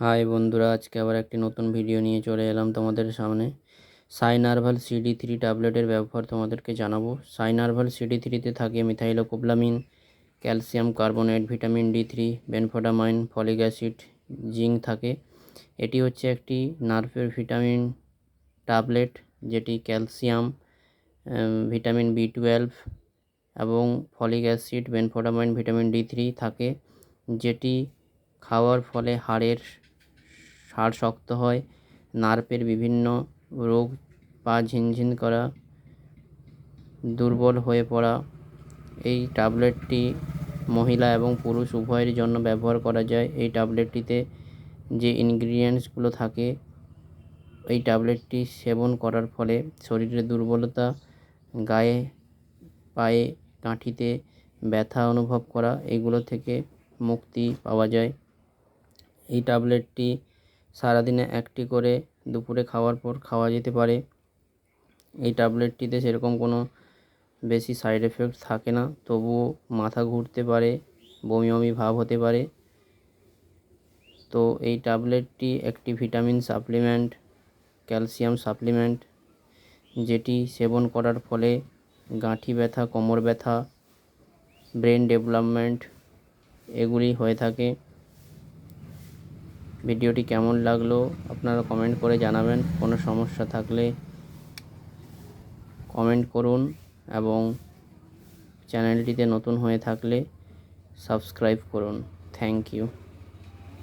High বন্ধুরা, আজকে আবার একটি নতুন ভিডিও নিয়ে চলে এলাম তোমাদের সামনে। সাইনারভাল সিডি থ্রি ট্যাবলেটের ব্যবহার তোমাদেরকে জানাব। সাইনারভাল সিডি থ্রিতে থাকে methylcobalamin, calcium carbonate, vitamin D three benfotiamine, folic acid, zinc থাকে। এটি হচ্ছে একটি নার্ভের ভিটামিন ট্যাবলেট, যেটি ক্যালসিয়াম ভিটামিন বি টুয়েলভ এবং folic acid, benfotiamine, vitamin D three থাকে, যেটি খাওয়ার ফলে হাড়ের হাড় শক্ত হয় নার্ভের বিভিন্ন রোগ পা ঝিনঝিন করা, দুর্বল হয়ে পড়া। এই ট্যাবলেটটি মহিলা এবং পুরুষ উভয়ের জন্য ব্যবহার করা যায়। এই ট্যাবলেটটিতে যে ইনগ্রিডিয়েন্টসগুলো থাকে, এই ট্যাবলেটটি সেবন করার ফলে শরীরের দুর্বলতা, গায়ে, পায়ে গাঁঠিতে ব্যথা অনুভব করা, এগুলো থেকে মুক্তি পাওয়া যায়। এই ট্যাবলেটটি সারাদিনে একটি করে দুপুরে খাওয়ার পর খাওয়া যেতে পারে। এই ট্যাবলেটটিতে সেরকম কোনো বেশি সাইড এফেক্ট থাকে না, তবুও মাথা ঘুরতে পারে, বমি বমি ভাব হতে পারে। তো এই ট্যাবলেটটি একটি ভিটামিন সাপ্লিমেন্ট, ক্যালসিয়াম সাপ্লিমেন্ট, যেটি সেবন করার ফলে গাঁঠি ব্যথা, কোমর ব্যথা, ব্রেন ডেভেলপমেন্ট এগুলি হয়ে থাকে। ভিডিওটি কেমন লাগল আপনারা কমেন্ট করে জানাবেন। কোনো সমস্যা থাকলে কমেন্ট করুন এবং চ্যানেলটিতে নতুন হয়ে থাকলে সাবস্ক্রাইব করুন। Thank you.